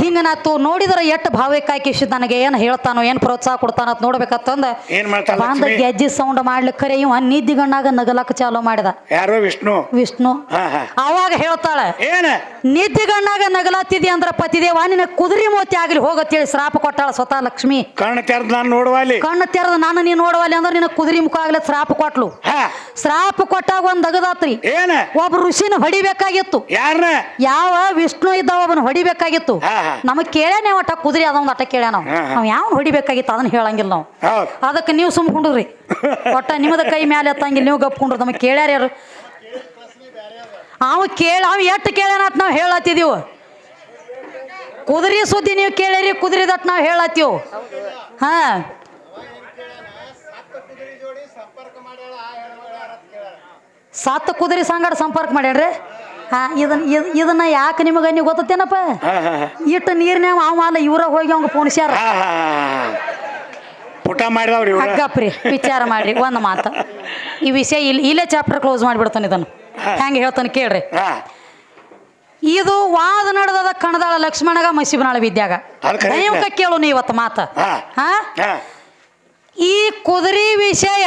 ಹಿಂಗ ನಾ ತು ನೋಡಿದ್ರ ಎಷ್ಟು ಭಾವಿಕ ಆಕಿಸಿ ನನಗೆ ಏನು ಹೇಳ್ತಾನೋ ಏನು ಪ್ರೋತ್ಸಾಹ ಕೊಡ್ತಾನ ಅಂತ ನೋಡ್ಬೇಕತ್ತಂದ? ಏನ್ ಮಾಡ್ತಾಳ ಬಾಂದ ಲಕ್ಷ್ಮಿ ಗೆಜ್ಜಿ ಸೌಂಡ್ ಮಾಡ್ಲಿಕ್ಕರೆ ಇವ ನಿದ್ದಿಗಣ್ಣಾಗ ನಗಲಕ್ಕ ಚಾಲು ಮಾಡಿದ. ಯಾರೋ ವಿಷ್ಣು? ವಿಷ್ಣು? ಹಾ ಹಾ. ಅವಾಗ ಹೇಳ್ತಾಳೆ ಏನ? ನಿದ್ದಿಗಣ್ಣಾಗ ನಗಲಾತಿದಿ ಅಂದ್ರ ಪತಿದೇವ ನಿನ್ನ ಕುದುರೆ ಮೋತಿ ಆಗ್ಲಿ ಹೋಗತ್ತೇಳಿ ಶ್ರಾಪ ಕೊಟ್ಟಾಳ ಸ್ವತಃ ಲಕ್ಷ್ಮಿ. ಕಣ್ಣು ತೆರೆದ್ ನಾನು ನೋಡವಾಲಿ ಕಣ್ಣು ತೆರೆದ ನಾನು ನೀನ್ ನೋಡವಲ್ಲಿ ಅಂದ್ರೆ ನಿನ್ನ ಕುದುರೆ ಮುಖ ಆಗ್ಲಿ ಶ್ರಾಪ ಕೊಟ್ಲು. ಹಾ. ಶ್ರಾಪ ಕೊಟ್ಟಾಗ ಒಂದ್ ಅಗದಾತ್ರಿ. ಏನ? ಒಬ್ಬ ಋಷಿನ ಹೊಡಿಬೇಕಾಗಿತ್ತು. ಯಾರನ್ನ ಯಾವ ವಿಷ್ಣು ಇದ್ದ ಒಬ್ಬನ ಹೊಡಿಬೇಕಾಗಿತ್ತು. ಹಾ, ಹಾ. ನಮಗ್ ಕೇಳ್ಯಾನೆ ಒಟ್ಟ ಕುದುರೆ ಅದೊಂದು ಅಟ್ಟ ಕೇಳ್ಯಾ ನಾವು ನಾವ್ ಯಾವ ಹೊಡಿಬೇಕಾಗಿತ್ತು ಅದನ್ನ ಹೇಳಂಗಿಲ್ಲ ನಾವು. ಅದಕ್ಕೆ ನೀವು ಸುಮ್ ಕುಂಡ್ರಿ. ಒಟ್ಟ ನಿಮ್ದ ಕೈ ಮೇಲೆ ಎತ್ತಂಗಿಲ್ಲ ನೀವು ಗಪ್ಕೊಂಡ್ರಿ ನಮಗ್ ಕೇಳ್ಯಾರ ಯಾರು? ಅವ ಕೇಳ ಅವ ಎಷ್ಟು ಕೇಳ್ಯಾನ ಅಂತ ನಾವು ಕುದುರೆ ಸುದ್ದಿ ನೀವು ಕೇಳಿರಿ ಕುದುರೆದಟ್ ನಾವು ಹೇಳತ್ತೀವು ಹಾ. ಸಾತ್ ಕುದುರೆ ಸಂಗಡ ಸಂಪರ್ಕ ಮಾಡ್ಯಾಡ್ರಿ ಹಾ ಇದನ್ನ ಇದ್- ಇದನ್ನ ಯಾಕೆ ನಿಮಗೆ ನೀವು ಗೊತ್ತೇನಪ್ಪ. ಇಟ್ಟು ನೀರಿನ ಅವ ಅಲ್ಲ ಇವ್ರ ಹೋಗಿ ಅವಂಗ ಫೋನ್ ಹಾ ಹಾ ಹಾ. ಪುಟ ಮಾಡಿದವ್ರಿ ಇವ್ರ? ಅಗ್ಗಪ್ರಿ ವಿಚಾರ ಮಾಡ್ರಿ ಒಂದು ಮಾತು. ಈ ವಿಷಯ ಇಲ್ಲಿ ಇಲ್ಲೇ ಚಾಪ್ಟರ್ ಕ್ಲೋಸ್ ಮಾಡಿಬಿಡ್ತಾನೆ ಇದನ್ನು. ಹೆಂಗೆ ಹೇಳ್ತಾನೆ ಕೇಳ್ರಿ. ಹಾ. ಇದು ವಾದ ನಡೆದದ ಕಣದಾಳ ಲಕ್ಷ್ಮಣಗ ಮಸಿಬನಾಳ ವಿದ್ಯಾಗ. ಅದ್ correct. ದೈವಕ ಕೇಳು ನೀ ಇವತ್ತು ಮಾತ. ಹಾ. ಹಾ? ಹಾ. ಈ ಕುದುರೆ ವಿಷಯ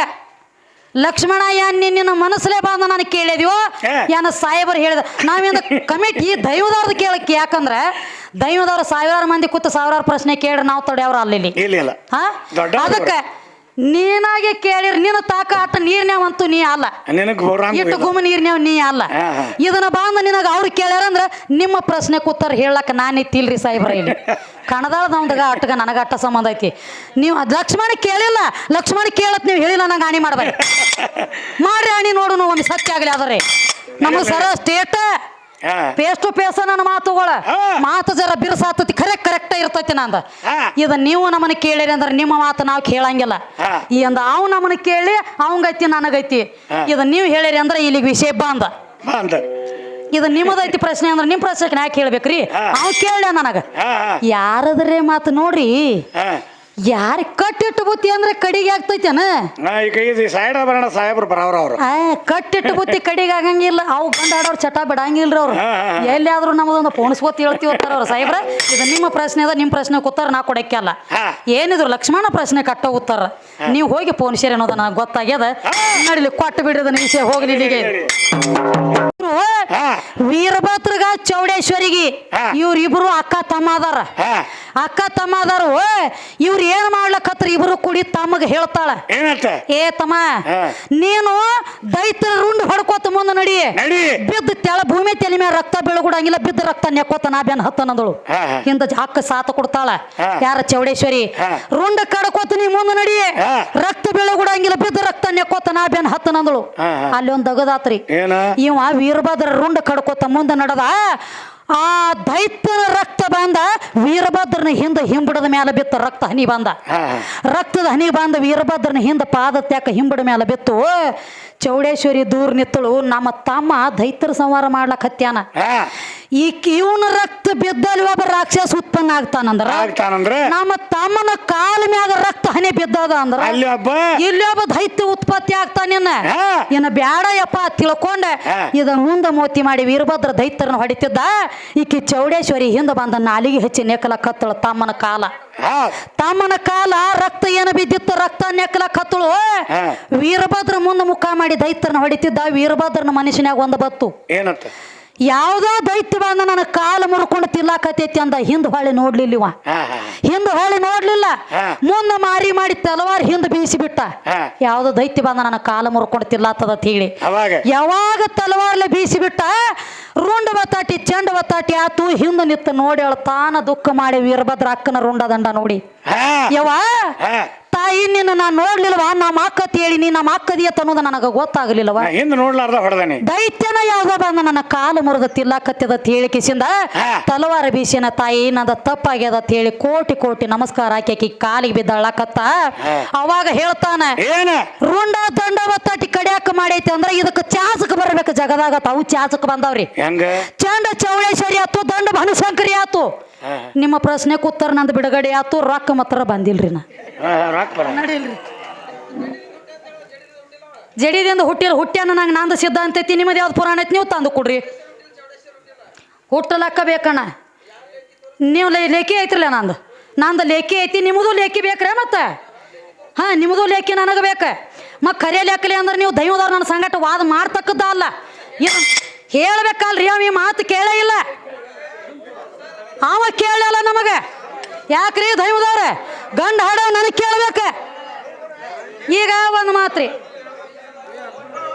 ಲಕ್ಷ್ಮಣ ನಿನ್ನ ಮನಸ್ಸಲ್ಲೇ ಬಂದ ನಾನು ಕೇಳಿದ್ಯೋ? ಏನ ಸಾಹೇಬರು ಹೇಳಿದ ನಾವೇನ ಕಮಿಟಿ ದೈವದವ್ರದ್ದು ಕೇಳಕ್ಕೆ ಯಾಕಂದ್ರೆ ದೈವದವ್ರ ಸಾವಿರಾರು ಮಂದಿ ಕೂತು ಸಾವಿರಾರು ಪ್ರಶ್ನೆ ಕೇಳ್ರಿ ನಾವು ತಡೆಯವ್ರ ಅಲ್ಲಿ ಅದಕ್ಕೆ ನೀನಾಗೆ ಕೇಳಿರ್ ನಿನ್ನ ತಾಕ ಆಟ ನೀರ್ನ್ಯಾವಂತೂ ನೀ ಅಲ್ಲ. ನಿನಗ್ ಇಟ್ಟು. ಗುಮ್ಮ ನೀರ್ನ್ಯಾವ ನೀ ಅಲ್ಲ. ಇದನ್ನ ಬಂದ ನಿನಗ ಅವ್ರು ಕೇಳ್ಯಾರಂದ್ರ ನಿಮ್ಮ ಪ್ರಶ್ನೆ ಕೂತಾರ ಹೇಳಕ್ ನಾನಿತ್ತಿಲ್ರಿ ಸಾಹೇಬ್ರ ಇಲ್ಲಿ. ಕಣದಾಳ ನಮ್ದಾಗ ಅಟ್ಟಗ ನನಗ ಅಟ್ಟ ಸಂಬಂಧ ಐತಿ. ನೀವು ಅದ್ ಲಕ್ಷ್ಮಣ ಕೇಳಿಲ್ಲ ಲಕ್ಷ್ಮಣ ಕೇಳತ್ ನೀವು ಹೇಳಿಲ್ಲ ನಂಗೆ ಹಾನಿ ಮಾಡ್ಬೇಡಿ. ಮಾಡ್ರಿ ಹಾನಿ ನೋಡು ಒಂದು ಸತ್ಯ ಆಗ್ಲಿ ಅದ್ರಿ ನಮಗೆ sir straight face to face ನನ್ನ ಮಾತುಗಳ. ಮಾತು ಜರ ಬಿರ್ಸಾತತಿ ಕರೆಕ್ಟ್ ಕರೆಕ್ಟ್ ಇರ್ತೈತಿ ನಂದ. ಇದು ನೀವು ನಮ್ಮನ್ನ ಕೇಳಿರಿ ಅಂದ್ರೆ ನಿಮ್ಮ ಮಾತು ನಾವು ಕೇಳಂಗಿಲ್ಲ. ಈ ಅಂದ ಅವ್ ನಮ್ಮನ್ನ ಕೇಳಿ ಅವಂಗೈತಿ ನನಗೈತಿ. ಇದು ನೀವು ಹೇಳಿರಿ ಅಂದ್ರೆ ಇಲ್ಲಿಗೆ ವಿಷಯ ಬಂದ. ಬಂದ. ಇದು ನಿಮ್ಮದೈತಿ ಪ್ರಶ್ನೆ ಅಂದ್ರೆ ನಿಮ್ಮ ಪ್ರಶ್ನೆ ಯಾಕೆ ಹೇಳ್ಬೇಕ್ರಿ. ಅವ್ ಕೇಳ ನನಗ. ಯಾರದ್ರೆ ಮಾತು ನೋಡ್ರಿ. ಯಾರ ಕಟ್ಟಿಟ್ಟು ಬುತ್ತಿ ಅಂದ್ರೆ ಕಡಿಗೆ ಆಗ್ತೈತೇನ? ನಾ ಬರೋಣ ಸಾಹೇಬ್ರು ಬರವ್ರ ಅವ್ರು. ಆ ಕಟ್ಟಿಟ್ಟು ಬುತ್ತಿ ಕಡಿಗೆ ಆಗಂಗಿಲ್ಲ. ಅವು ಗಂಡ ಆಡೋರು ಚಟ ಬಿಡಂಗಿಲ್ರಿ ಅವ್ರು. ಎಲ್ಲಿಯಾದ್ರೂ ನಮ್ದೊಂದು ಪೋಣಿಸ್ಕೋತ ಹೇಳ್ತೀವಿ ಅವ್ರು. ಸಾಹೇಬ್ರ ಇದು ನಿಮ್ಮ ಪ್ರಶ್ನೆ ಅದ ನಿಮ್ಮ ಪ್ರಶ್ನೆ ಕೂತಾರ ನಾ ಕೊಡಕ್ಕೆಲ್ಲ. ಏನಿದ್ರು ಲಕ್ಷ್ಮಣ ಪ್ರಶ್ನೆ ಕಟ್ಟ ಉತ್ತರ. ನೀವು ಹೋಗಿ ಪೋಣಿಸಿರಿ ಅನ್ನೋದನ್ನ ನನಗೆ ಗೊತ್ತಾಗ್ಯದ ನಡಿಲಿ ಕೊಟ್ಟು ಬಿಡ್ರಿ ಅದನ್ನ ವಿಷಯ ಹೋಗ್ಲಿ ಇಲ್ಲಿಗೆ. ಹಾ. ವೀರಭದ್ರಗ ಚೌಡೇಶ್ವರಿಗೆ. ಇವ್ರಿಬ್ರು ಅಕ್ಕ ತಮ್ಮ ಅದಾರ ಅಕ್ಕ ತಮ್ಮ ಅದಾರು ಇವ್ರು ಇಬ್ರು ಕೂಡಿ ತಮಗ ಹೇಳ್ತಾಳ. ಏನಂತ? ಏ ತಮ್ಮ ನೀನು ದೈತ್ರ ರುಂಡ್ ಹೊಡ್ಕೋತ ಮುಂದೆ ನಡಿ. ನಡಿ. ಬಿದ್ದ ತೆಳ ಭೂಮಿ ತೆಲಿ ಮೇಲೆ ರಕ್ತ ಬೆಳಗುಡಂಗಿಲ್ಲ ಬಿದ್ದ ರಕ್ತ ನೆಕ್ಕೋತ ನಾ ಬೆನ್ ಹತ್ತನಂದಳು. ಹಾ, ಹಾ. ಹಿಂದ ಅಕ್ಕ ಸಾತ ಕೊಡ್ತಾಳ. ಹಾ. ಯಾರ ಚೌಡೇಶ್ವರಿ? ಹಾ. ರುಂಡ ಕಡ್ಕೋತ ನೀ ಮುಂದೆ ನಡಿ. ಹಾ. ರಕ್ತ ಬೆಳಗುಡಂಗಿಲ್ಲ ಬಿದ್ದ ರಕ್ತ ನೆಕ್ಕೋತ ನಾ ಬೆನ್ ಹತ್ತನಂದಳು. ಹಾ, ಹಾ. ಅಲ್ಲಿ ಒಂದ್ ದಗದಾತ್ರಿ. ಏನ? ಇವ ವೀರಭದ್ರ ರುಂಡ ಕಡ್ಕೋತ ಮುಂದೆ ನಡೆದ. ಆ ದೈತ್ಯನ ರಕ್ತ ಬಂದ ವೀರಭದ್ರನ ಹಿಂದೆ ಹಿಂಬಿಡದ ಮೇಲೆ ಬಿತ್ತು ರಕ್ತ ಹನಿ ಬಂದ. ರಕ್ತದ ಹನಿ ಬಂದ ವೀರಭದ್ರನ ಹಿಂದೆ ಪಾದ ತ್ಯಾಕ ಹಿಂಬಡ ಮೇಲೆ ಬಿತ್ತು. ಚೌಡೇಶ್ವರಿ ದೂರ ನಿತ್ತಳು ನಮ್ಮ ತಮ್ಮ ದೈತ್ಯರ ಸಂಹಾರ ಮಾಡ್ಲಕ್ ಹತ್ಯಾನ. ಈ ಇವನ ರಕ್ತ ಬಿದ್ದಲ್ಲಿ ಒಬ್ಬ ರಾಕ್ಷಸ ಉತ್ಪನ್ನ ಆಗ್ತಾನಂದ್ರೆ? ನಮ್ಮ ತಮ್ಮನ ಕಾಲ ಮ್ಯಾಗ ರಕ್ತ ಹನಿ ಬಿದ್ದದ ಅಂದ್ರ? ಇಲ್ಲಿ ಒಬ್ಬ ದೈತ್ಯ ಉತ್ಪತ್ತಿ ಆಗ್ತಾನಿನ್ನ. ಇನ್ನ ಬ್ಯಾಡ ಯಪ್ಪ ತಿಳ್ಕೊಂಡ. ಹಾ. ಇದ ಮುಂದ ಮೋತಿ ಮಾಡಿ ವೀರಭದ್ರ ದೈತ್ಯರನ್ನ ಹೊಡಿತಿದ್ದ. ಈಕಿ ಚೌಡೇಶ್ವರಿ ಹಿಂದೆ ಬಂದ ನಾಲಿಗೆ ಹಚ್ಚಿ ನೆಕಲ ಕತ್ತಳು ತಮ್ಮನ ಕಾಲ. ತಮ್ಮನ ಕಾಲ ರಕ್ತ ಏನು ಬಿದ್ದಿತ್ತು? ರಕ್ತ ನೆಕ್ಕಲ ಕತ್ತಳು. ವೀರಭದ್ರ ಮುಂದೆ ಮುಖ ಮಾಡಿ ದೈತ್ರನ ಹೊಡಿತಿದ್ದ ವೀರಭದ್ರನ ಮನುಷ್ಯನಾಗ ಒಂದು ಬತ್ತು. ಏನಂತ? ಯಾವ್ದೋ ದೈತ್ಯ ಬಂದ ನನ್ನ ಕಾಲು ಮುರ್ಕೊಂಡು ತಿಲ್ಲಾಕತೈತಿ ಅಂದ. ಹಿಂದ್ ಹೊಳೆ ನೋಡ್ಲಿಲ್ಲಿವ ಹಾ ಹಾ ಹಿಂದ ಹೊಳಿ ನೋಡ್ಲಿಲ್ಲ. ಮುಂದೆ ಮಾರಿ ಮಾಡಿ ತಲವಾರ್ ಹಿಂದ ಬೀಸಿ ಬಿಟ್ಟ ಹಾ. ಯಾವ್ದೋ ದೈತ್ಯ ಬಂದ ನನ್ನ ಕಾಲು ಮುರ್ಕೊಂಡು ತಿಲ್ಲಾತದ ಹೇಳಿ. ಯಾವಾಗ ತಲವಾರ್ಲೆ ಬೀಸಿ ಬಿಟ್ಟ ರುಂಡ ಬತ್ತಾಟಿ ಚೆಂಡ ಬತ್ತಾಟಿ ಆತು. ಹಿಂದ ನಿತ್ತ ನೋಡಿ ತಾನ ದುಃಖ ಮಾಡಿ ವೀರಭದ್ರ ಅಕ್ಕನ ರುಂಡ ದಂಡ ನೋಡಿ. ಹಾ. ತಾಯಿ ನಿನ್ನ ನಾನು ನೋಡ್ಲಿಲ್ವಾ? ನಮ್ಮ ಅಕ್ಕತಿ ಹೇಳಿ ನೀನು ನಮ್ಮ ಅಕ್ಕದಿ ಅನ್ನೋದು ನನಗೆ ಗೊತ್ತಾಗ್ಲಿಲ್ಲವ? ನಾ ಹಿಂದ್ ನೋಡ್ಲಾರ್ದ ಹೊಡೆದಾನೆ. ದೈತ್ಯನ ಯಾವ್ದೋ ಬಂದ ನನ್ನ ಕಾಲು ಮುರಿದ ತಿಲ್ಲಾಕತ್ತದ ತೇಳಿ ಕಿಸಿಂದ ತಲವಾರ ಬೀಸಿನ ತಾಯಿ ನಂದ ತಪ್ಪಾಗ್ಯದ ಅಂತ ಹೇಳಿ ಕೋಟಿ ಕೋಟಿ ನಮಸ್ಕಾರ ಹಾಕಿ ಆಕಿ ಕಾಲಿಗೆ ಬಿದ್ದಳಕತ್ತ. ಅವಾಗ ಹೇಳ್ತಾನೆ ಏನ? ರುಂಡ ದಂಡ ತಟ್ಟಿ ಕಡಿಯಾಕ ಮಾಡೈತಿ ಅಂದ್ರ ಇದಕ್ಕೆ ಚಾಸಕ್ ಬರ್ಬೇಕು ಜಗದಾಗ ತಾವು ಚಾಸಕ್ ಬಂದವ್ರಿ. ಹೆಂಗ? ಚಂಡ ಚೌಳೇಶ್ವರಿ ಆತು ದಂಡ ಭಾನುಶಂಕರಿ ಆತು. ನಿಮ್ಮ ಪ್ರಶ್ನೆಗೆ ಉತ್ತರ ನಂದು ಬಿಡುಗಡೆ ಆತು ರೊಕ್ಕ ಮಾತ್ರ ಬಂದಿಲ್ರಿ ನಾ. ಜಡಿದಿಂದ ಹುಟ್ಟಿರ ಹುಟ್ಟ್ಯಾನ ನಂಗೆ ನಂದು ಸಿದ್ಧ ಅಂತೈತಿ, ನಿಮ್ಮದು ಯಾವ್ದು ಪುರಾಣ ಐತಿ ನೀವು ತಂದು ಕೊಡ್ರಿ. ಹುಟ್ಟಲಕ್ಕ ಬೇಕಣ್ಣ ನೀವು ಲೇಖಿ ಐತ್ರಲ್ಲ ನಂದು. ನಂದು ಲೇಖಿ ಐತಿ, ನಿಮ್ಮದು ಲೇಖಿ ಬೇಕ್ರೆ ಮತ್ತೆ? ಹಾಂ, ನಿಮ್ಮದು ಲೇಖಿ ನನಗೆ ಬೇಕು. ಮತ್ತು ಖರೆ ಲೆಕ್ಕಲಿ ಅಂದ್ರೆ ನೀವು ದೈವದವ್ರು ನನ್ನ ಸಂಗಟ ವಾದ ಮಾಡ್ತಕ್ಕದ್ದ ಅಲ್ಲ. ಇದು ಹೇಳ್ಬೇಕಲ್ರಿ ಅವ, ಈ ಮಾತು ಕೇಳೇ ಇಲ್ಲ. ಅವ ಕೇಳಲ್ಲ ನಮಗೆ. ಯಾಕ್ರಿ ದೈವದವ್ರೆ? ಗಂಡ ಹಾಡೋ ನನಗೆ ಕೇಳ್ಬೇಕ. ಈಗ ಒಂದು ಮಾತ್ರಿ.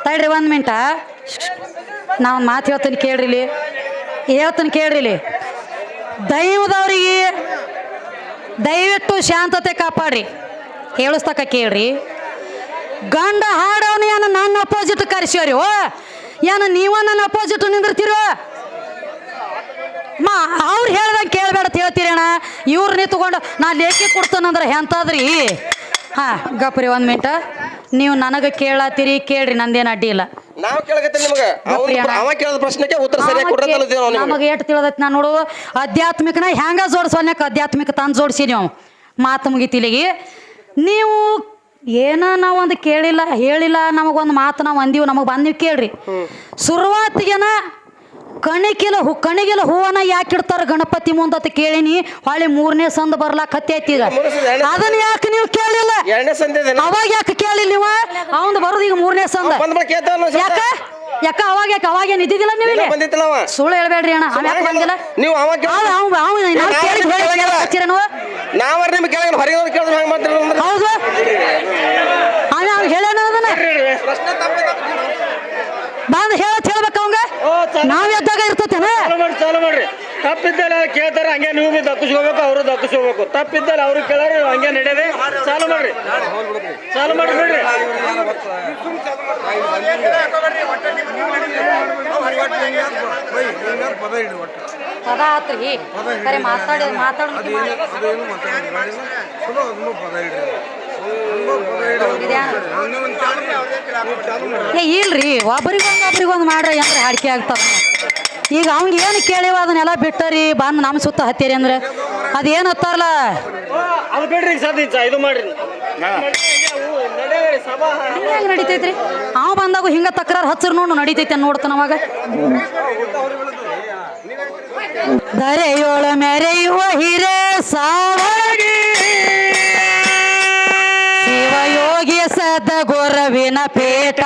ತಡ್ರಿ ಒಂದು ಮಿನಿಟ ನಾ ಒಂದು ಮಾತು ಹೇಳ್ತೀನಿ ಕೇಳ್ರಿ ಇಲ್ಲಿ. ಹೇಳ್ತೀನಿ ಕೇಳ್ರಿ ಇಲ್ಲಿ. ದೈವದವ್ರಿಗೆ ದಯವಿಟ್ಟು ಶಾಂತತೆ ಕಾಪಾಡ್ರಿ. ಹೇಳಿಸ್ತಕ್ಕ ಕೇಳ್ರಿ. ಗಂಡ ಹಾಡೋನು ಏನು ನನ್ನ ಅಪೋಸಿಟ್ ಕರೆಸ್ಯೋರಿ? ಓ, ಏನು ನೀವ ನನ್ನ ಅಪೋಸಿಟ್ ನಿಂದಿರ್ತೀರೋ? ಮಾ ಅವ್ರು ಹೇಳ್ದಂಗೆ ಕೇಳಬೇಡ ಅಂತ ಹೇಳ್ತೀರಣ್ಣ ಇವ್ರು ನಿಂತ್ಕೊಂಡು ನಾ ಲೇಖಿ ಕೊಡ್ತಾನಂದ್ರೆ ಎಂತಾದ್ರಿ? ಹಾಂ ಗಪ್ರಿ ಒಂದು ಮಿನಿಟ್ ನೀವು ನನಗೆ ಕೇಳತ್ತೀರಿ ಕೇಳ್ರಿ ನಂದೇನು ಅಡ್ಡಿ ಇಲ್ಲ. ನಾವ್ ನಿಮ್ಗೆ. ಗಪ್ರಿ ಅಣ್ಣ. ಅವ ಕೇಳಿದ ಪ್ರಶ್ನೆಗೆ ಉತ್ತರ ಸರಿಯಾಗಿ ಕೊಡತ್ತಲ್ಲ ನಾವು ನಿಮ್ಗೆ. ನಮಗೆ ಎಷ್ಟು ತಿಳಿದೈತಿ ನಾನು ನೋಡು. ಆಧ್ಯಾತ್ಮಿಕನ ಹೆಂಗ ಜೋಡಿಸೋನ್ಯಾಕ ಆಧ್ಯಾತ್ಮಿಕ ತಂದು ಜೋಡಿಸಿ ನೀವು? ಮಾತು ಮುಗಿತಿಲಿಗಿ. ನೀವು ಏನ ನಾವು ಒಂದು ಕೇಳಿಲ್ಲ ಹೇಳಿಲ್ಲ ನಮಗೊಂದು ಮಾತು ನಾವು ಅಂದೀವಿ ನಮಗೆ ಬಂದೀವಿ ಕೇಳ್ರಿ. ಶುರುವಾತಿಗೆನ ಕಣಿಕಿಲ ಹೂ ಕಣಿಗಿಲ ಹೂವನ್ನ ಯಾಕೆ ಇಡ್ತಾರ ಗಣಪತಿ ಮುಂದತ್ ಕೇಳಿನಿ. ಹೊಳ್ಳಿ ಮೂರನೇ ಸಂದ ಬರ್ಲಾಕ ಹತ್ತಿ ಐತಿ ಈಗ ಮೂರನೇ ಅದನ್ನ ಯಾಕೆ ನೀವು ಕೇಳಿಲ್ಲ? ಎರಡನೇ ಅವಾಗ ಯಾಕೆ ಕೇಳಿಲ್ಲ ನೀವು? ಅವಂದು ಬರೋದು ಈಗ ಮೂರನೇ ಸಂದ. ಯಾಕ? ಯಾಕ ಅವಾಗ ಯಾಕೆ? ಅವಾಗ ಏನು ಇದ್ದಿದ್ದಿಲ್ಲ ಬಂದಿತ್ತಲ್ಲ ಅವ. ಸುಳ್ಳು ಹೇಳ್ಬೇಡ್ರಿ ಅಣ್ಣ. ಅವ್ ಯಾಕೆ ಬಂದಿಲ್ಲ? ನೀವು ಅವ ಅವ ಅವ ಅವ ನಾವು ಕೇಳಿ ಹಚ್ಚಿರೇನು ನಾವರ್ ನಿಮ್ಗೆ ಕೇಳಿದ್ರೆ ಹೊರಗೆ ಕೇಳಿದ್ರೆ ಹಂಗೆ ಮಾಡ್ತೀರಿ ಹೌದು ಅವ ಅವ ಹೇಳ್ಯಾನ ಅದನ್ನ ಪ್ರಶ್ನೆ ತಪ್ಪೇ ತಪ್ಪು. ಬಂದು ಹೇಳತ್ ಹೇಳ್ಬೇಕು ಅವಂಗ ನಾವ್ ಎದ್ದಾಗ ಇರ್ತತೇನ? ಚಾಲು ಮಾಡಿ ಚಾಲು ಮಾಡ್ರಿ. ತಪ್ಪಿದ್ದಲ್ಲಿ ಅವ್ರು ಕೇಳ್ತಾರೆ ಹಂಗೆ ನೀವು ಬಿ ದಕ್ಕಿಸ್ಕೋಬೇಕು ಅವರು ದಕ್ಕಿಸ್ಕೋಬೇಕು ತಪ್ಪಿದ್ದಲ್ಲಿ ಅವ್ರು ಕೇಳೋರು ನೀವು ಹಂಗೆ ನಡೆಯದೆ ಚಾಲು ಮಾಡ್ರಿ. ಚಾಲು ಮಾಡ್ರಿ ಬಿಡ್ರಿ. ಪದ ಆತ್ರಿ. ಕರೆ ಮಾತಾಡಿ ಮಾತಾಡ ಏ ಇಲ್ರಿ ಒಬ್ರಿಗೊಂದು ಒಬ್ರಿಗೊಂದು ಮಾಡ್ರಿ ಅಂದ್ರೆ ಹಾಡಿಕೆ ಆಗ್ತಾವ? ಈಗ ಅವ್ನಿಗೆ ಏನು ಕೇಳಿವ ಅದನ್ನೆಲ್ಲ ಬಿಟ್ಟರಿ ಬಂದು ನಮ್ಮ ಸುತ್ತ ಹತ್ತಿರಿ ಅಂದ್ರೆ? ಅದೇನು ಹತ್ತಾರಲ್ಲ? ಅದು ಬಿಡ್ರಿ ಸದ್ಯ ಇದು ಮಾಡ್ರಿ. ಹೆಂಗೆ ನಡಿತೈತ್ರಿ? ಅವ ಬಂದಾಗ ಹಿಂಗ ತಕ್ರಾರು ಹಚ್ಚರ್ ನೋಡು ನಡಿತೈತೆ ನೋಡ್ತಾನ ಅವಾಗ. ದರೆಯೋಳ ಮೆರೆಯುವ ಹಿರೇ ಸಾವಗಿ ಗೊರವಿನ ಪೇಟ